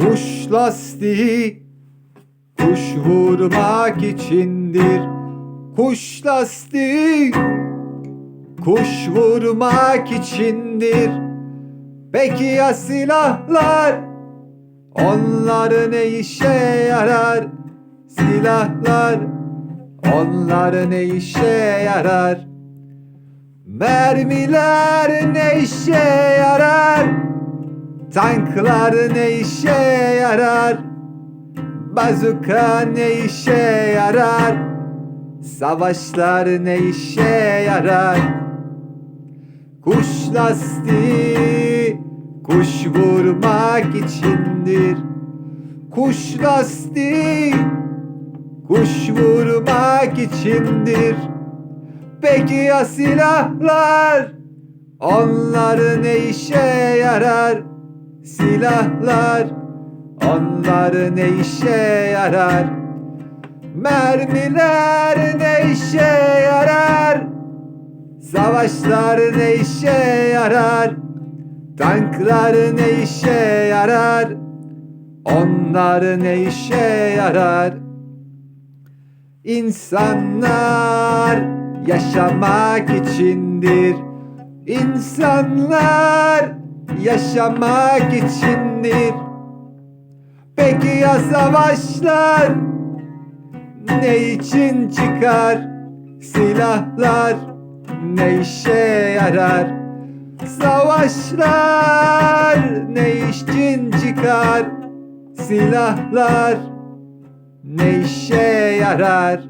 Kuş lastiği kuş vurmak içindir. Kuş lastiği kuş vurmak içindir. Peki ya silahlar? Onlar ne işe yarar? Silahlar onlar ne işe yarar? Mermiler ne işe? Tanklar ne işe yarar? Bazuka ne işe yarar? Savaşlar ne işe yarar? Kuş lastiği kuş vurmak içindir. Kuş lastiği kuş vurmak içindir. Peki ya silahlar? Onlar ne işe yarar? Silahlar onlar ne işe yarar? Mermiler ne işe yarar? Savaşlar ne işe yarar? Tanklar ne işe yarar? Onlar ne işe yarar? İnsanlar yaşamak içindir. İnsanlar yaşamak içindir. Peki ya savaşlar ne için çıkar? Silahlar ne işe yarar? Savaşlar ne için çıkar? Silahlar ne işe yarar?